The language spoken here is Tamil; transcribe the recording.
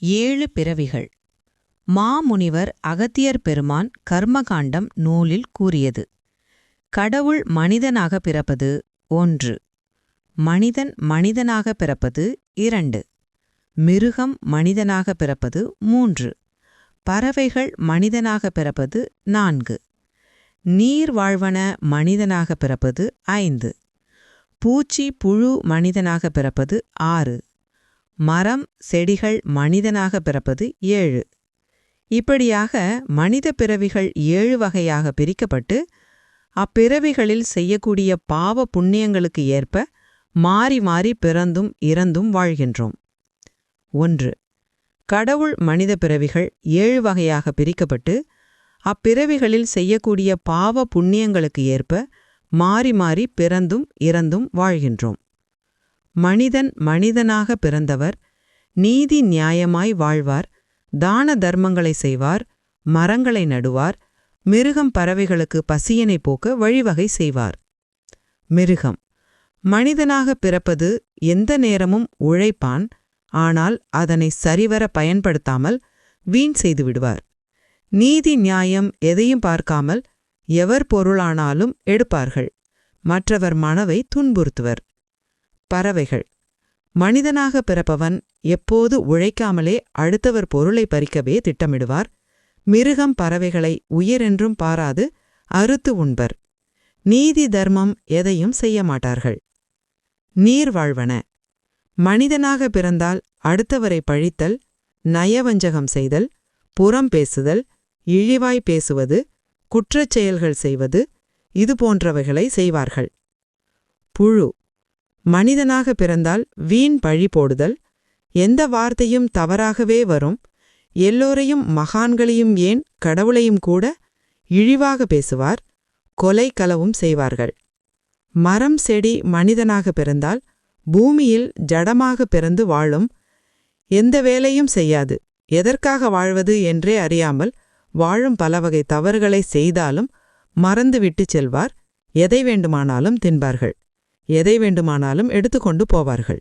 ஏழு பிறவிகள். மாமுனிவர் அகத்தியர் பெருமான் கர்மகாண்டம் நூலில் கூறியது. கடவுள் மனிதனாக பிறப்பது ஒன்று. மனிதன் மனிதனாக பிறப்பது இரண்டு. மிருகம் மனிதனாக பிறப்பது மூன்று. பறவைகள் மனிதனாக பிறப்பது நான்கு. நீர் வாழ்வன மனிதனாக பிறப்பது ஐந்து. பூச்சி புழு மனிதனாக பிறப்பது ஆறு. மரம் செடிகள் மனிதனாக பிறப்பது ஏழு. இப்படியாக மனித பிறவிகள் ஏழு வகையாக பிரிக்கப்பட்டு அப்பிறவிகளில் செய்யக்கூடிய பாவ புண்ணியங்களுக்கு ஏற்ப மாறி மாறி பிறந்தும் இறந்தும் வாழ்கின்றோம். ஒன்று. கடவுள் மனித பிறவிகள் ஏழு வகையாக பிரிக்கப்பட்டு அப்பிறவிகளில் செய்யக்கூடிய பாவ புண்ணியங்களுக்கு ஏற்ப மாறி மாறி பிறந்தும் இறந்தும் வாழ்கின்றோம். மனிதன் மனிதனாக பிறந்தவர் நீதி நியாயமாய் வாழ்வார் தான தர்மங்களை செய்வார் மரங்களை நடுவார் மிருகம் பறவைகளுக்கு பசியனை போக்க வழிவகை செய்வார். மிருகம். மனிதனாக பிறப்பது எந்த நேரமும் உழைப்பான் ஆனால் அதனை சரிவர பயன்படுத்தாமல் வீண் செய்து விடுவார். நீதி நியாயம் எதையும் பார்க்காமல் எவர் பொருளானாலும் எடுப்பார்கள். மற்றவர் மனவை துன்புறுத்துவர். பறவைகள். மனிதனாக பிறப்பவன் எப்போது உழைக்காமலே அடுத்தவர் பொருளை பறிக்கவே திட்டமிடுவார். மிருகம் பறவைகளை உயிரென்றும் பாராது அறுத்து உண்பர். நீதி தர்மம் எதையும் செய்ய மாட்டார்கள். நீர் வாழ்வன. மனிதனாக பிறந்தால் அடுத்தவரை பழித்தல் நயவஞ்சகம் செய்தல் புறம் பேசுதல் இழிவாய் பேசுவது குற்றச் செயல்கள் செய்வது இது போன்றவைகளை செய்வார்கள். புழு. மனிதனாக பிறந்தால் வீண் பழி போடுதல். எந்த வார்த்தையும் தவறாகவே வரும். எல்லோரையும் மகான்களையும் ஏன் கடவுளையும் கூட இழிவாக பேசுவார்? கொலை களவும் செய்வார்கள். மரம் செடி மனிதனாக பிறந்தால் பூமியில் ஜடமாக பிறந்து வாழும். எந்த வேலையும் செய்யாது. எதற்காக வாழ்வது என்றே அறியாமல் வாழும் பல வகை தவறுகளை செய்தாலும் மறந்துவிட்டு செல்வார். எதை வேண்டுமானாலும் தின்பார்கள். எதை வேண்டுமானாலும் எடுத்துக்கொண்டு போவார்கள்.